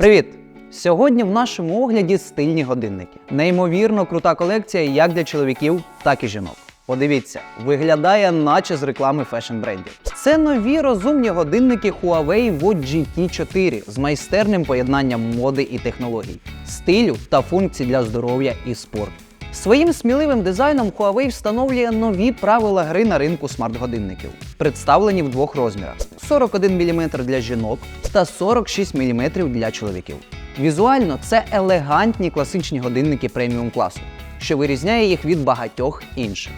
Привіт! Сьогодні в нашому огляді стильні годинники. Неймовірно крута колекція як для чоловіків, так і жінок. Подивіться, виглядає наче з реклами фешн-брендів. Це нові розумні годинники Huawei Watch GT4 з майстерним поєднанням моди і технологій, стилю та функцій для здоров'я і спорту. Своїм сміливим дизайном Huawei встановлює нові правила гри на ринку смарт-годинників, представлені в двох розмірах: 41 мм для жінок та 46 мм для чоловіків. Візуально це елегантні класичні годинники преміум класу, що вирізняє їх від багатьох інших.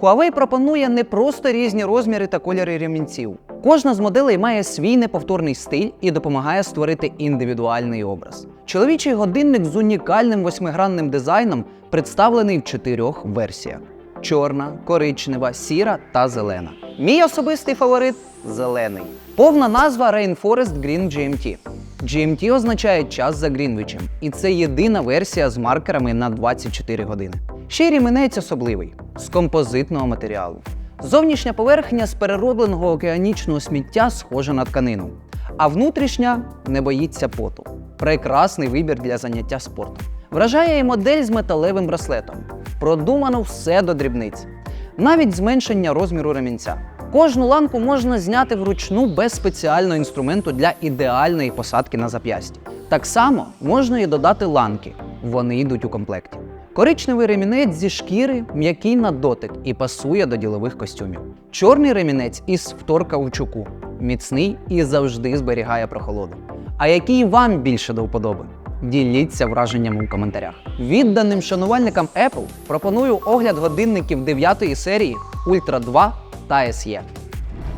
Huawei пропонує не просто різні розміри та кольори ремінців. Кожна з моделей має свій неповторний стиль і допомагає створити індивідуальний образ. Чоловічий годинник з унікальним восьмигранним дизайном представлений в чотирьох версіях: чорна, коричнева, сіра та зелена. Мій особистий фаворит зелений. Повна назва Rainforest Green GMT. GMT означає час за Грінвічем, і це єдина версія з маркерами на 24 години. Ще й ріменець особливий з композитного матеріалу. Зовнішня поверхня з переробленого океанічного сміття схожа на тканину, а внутрішня не боїться поту. Прекрасний вибір для заняття спортом. Вражає і модель з металевим браслетом. Продумано все до дрібниць, навіть зменшення розміру ремінця. Кожну ланку можна зняти вручну без спеціального інструменту для ідеальної посадки на зап'ясті. Так само можна і додати ланки, вони йдуть у комплекті. Коричневий ремінець зі шкіри м'який на дотик і пасує до ділових костюмів. Чорний ремінець із вторкаучуку, міцний і завжди зберігає прохолоду. А який вам більше до вподоби? Діліться враженнями у коментарях. Відданим шанувальникам Apple пропоную огляд годинників 9 серії Ultra 2 та SE.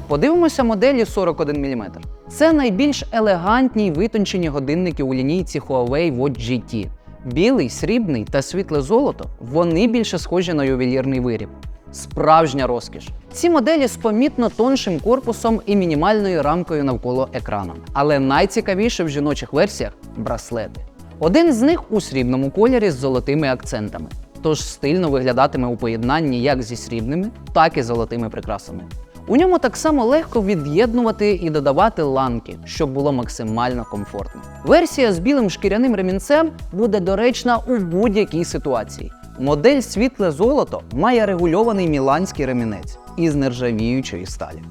Подивимося моделі 41 мм. Це найбільш елегантні й витончені годинники у лінійці Huawei Watch GT. Білий, срібний та світле золото вони більше схожі на ювелірний виріб. Справжня розкіш. Ці моделі з помітно тоншим корпусом і мінімальною рамкою навколо екрану. Але найцікавіше в жіночих версіях браслети. Один з них у срібному кольорі з золотими акцентами, тож стильно виглядатиме у поєднанні як зі срібними, так і золотими прикрасами. У ньому так само легко від'єднувати і додавати ланки, щоб було максимально комфортно. Версія з білим шкіряним ремінцем буде доречна у будь-якій ситуації. Модель світле золото має регульований міланський ремінець із нержавіючої сталі.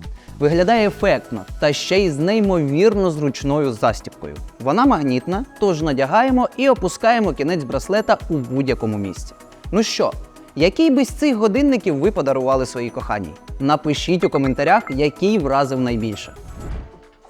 Виглядає ефектно та ще й з неймовірно зручною застібкою. Вона магнітна, тож надягаємо і опускаємо кінець браслета у будь-якому місці. Ну що, який би з цих годинників ви подарували своїй коханій? Напишіть у коментарях, який вразив найбільше.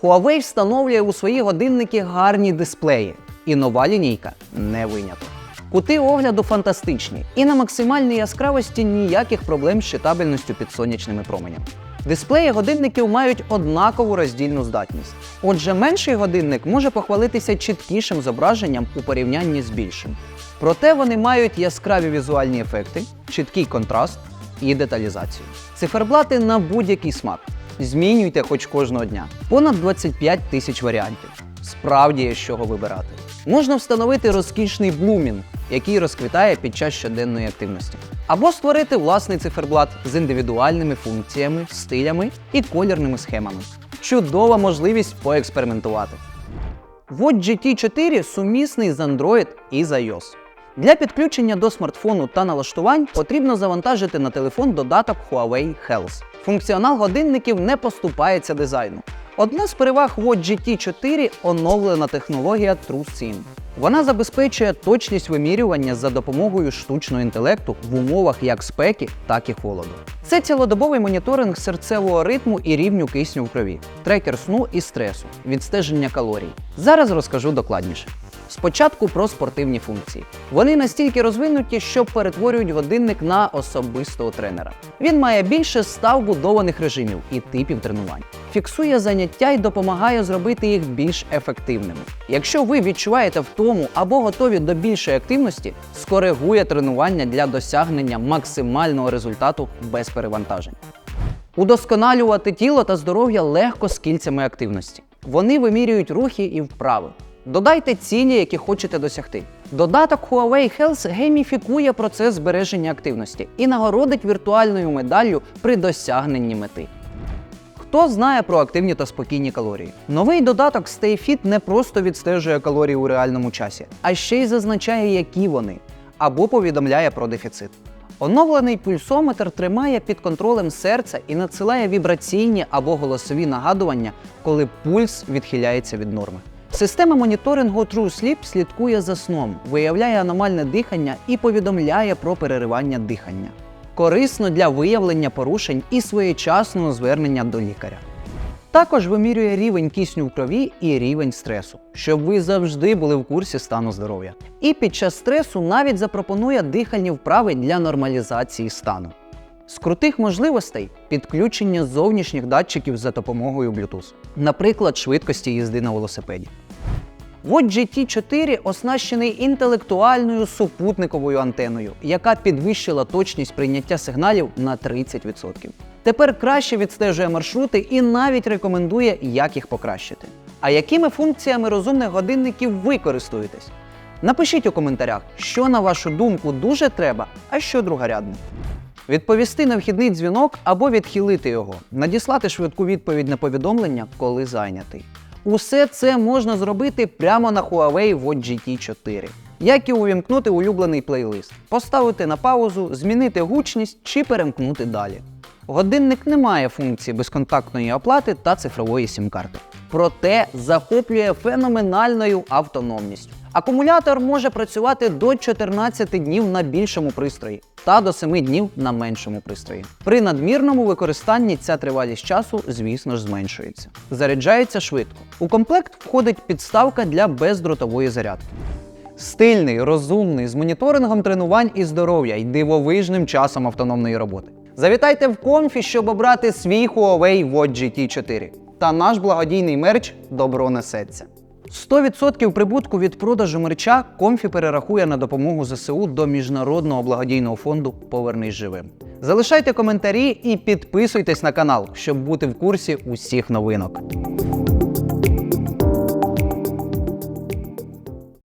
Huawei встановлює у свої годинники гарні дисплеї, і нова лінійка не виняток. Кути огляду фантастичні, і на максимальній яскравості ніяких проблем з читабельністю під сонячними променями. Дисплеї годинників мають однакову роздільну здатність. Отже, менший годинник може похвалитися чіткішим зображенням у порівнянні з більшим. Проте вони мають яскраві візуальні ефекти, чіткий контраст і деталізацію. Циферблати на будь-який смак. Змінюйте хоч кожного дня. Понад 25 тисяч варіантів. Справді є з чого вибирати. Можна встановити розкішний блумінг, який розквітає під час щоденної активності. Або створити власний циферблат з індивідуальними функціями, стилями і колірними схемами. Чудова можливість поекспериментувати. Watch GT4 сумісний з Android і з iOS. Для підключення до смартфону та налаштувань потрібно завантажити на телефон додаток Huawei Health. Функціонал годинників не поступається дизайну. Одна з переваг Watch GT4 оновлена технологія TrueSync. Вона забезпечує точність вимірювання за допомогою штучного інтелекту в умовах як спеки, так і холоду. Це цілодобовий моніторинг серцевого ритму і рівню кисню в крові, трекер сну і стресу, відстеження калорій. Зараз розкажу докладніше. Спочатку про спортивні функції. Вони настільки розвинуті, що перетворюють годинник на особистого тренера. Він має більше ста вбудованих режимів і типів тренувань. Фіксує заняття і допомагає зробити їх більш ефективними. Якщо ви відчуваєте втому або готові до більшої активності, скоригує тренування для досягнення максимального результату без перевантажень. Удосконалювати тіло та здоров'я легко з кільцями активності. Вони вимірюють рухи і вправи. Додайте цілі, які хочете досягти. Додаток Huawei Health гейміфікує процес збереження активності і нагородить віртуальною медаллю при досягненні мети. Хто знає про активні та спокійні калорії? Новий додаток StayFit не просто відстежує калорії у реальному часі, а ще й зазначає, які вони, або повідомляє про дефіцит. Оновлений пульсометр тримає під контролем серця і надсилає вібраційні або голосові нагадування, коли пульс відхиляється від норми. Система моніторингу TrueSleep слідкує за сном, виявляє аномальне дихання і повідомляє про переривання дихання. Корисно для виявлення порушень і своєчасного звернення до лікаря. Також вимірює рівень кисню в крові і рівень стресу, щоб ви завжди були в курсі стану здоров'я. І під час стресу навіть запропонує дихальні вправи для нормалізації стану. З крутих можливостей підключення зовнішніх датчиків за допомогою Bluetooth, наприклад, швидкості їзди на велосипеді. Watch GT4 оснащений інтелектуальною супутниковою антеною, яка підвищила точність прийняття сигналів на 30%. Тепер краще відстежує маршрути і навіть рекомендує, як їх покращити. А якими функціями розумних годинників ви користуєтесь? Напишіть у коментарях, що на вашу думку дуже треба, а що другорядне. Відповісти на вхідний дзвінок або відхилити його, надіслати швидку відповідь на повідомлення, коли зайнятий. Усе це можна зробити прямо на Huawei Watch GT 4. Як і увімкнути улюблений плейлист, поставити на паузу, змінити гучність чи перемкнути далі. Годинник не має функції безконтактної оплати та цифрової сім-карти. Проте захоплює феноменальною автономністю. Акумулятор може працювати до 14 днів на більшому пристрої та до 7 днів на меншому пристрої. При надмірному використанні ця тривалість часу, звісно ж, зменшується. Заряджається швидко. У комплект входить підставка для бездротової зарядки. Стильний, розумний, з моніторингом тренувань і здоров'я і дивовижним часом автономної роботи. Завітайте в комфі, щоб обрати свій Huawei Watch GT 4. Та наш благодійний мерч добро несеться. 100% прибутку від продажу мерча комфі перерахує на допомогу ЗСУ до міжнародного благодійного фонду Повернись живим. Залишайте коментарі і підписуйтесь на канал, щоб бути в курсі усіх новинок.